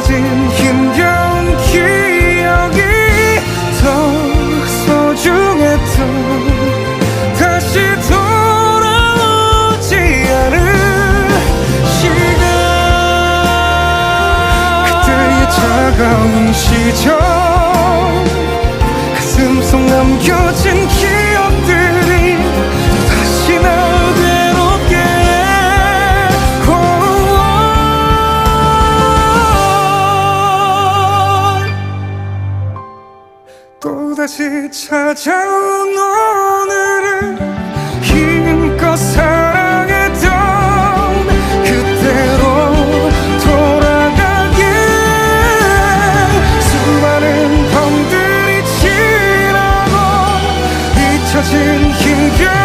잊혀진 힘겨운 기억이 더욱 소중했던 다시 돌아오지 않을 시간. 그때의 차가운 시절 가슴 속 남겨진 또다시 찾아온 오늘을 힘껏 사랑했던 그때로 돌아가게 수많은 밤들이 지나고 잊혀진 힘겨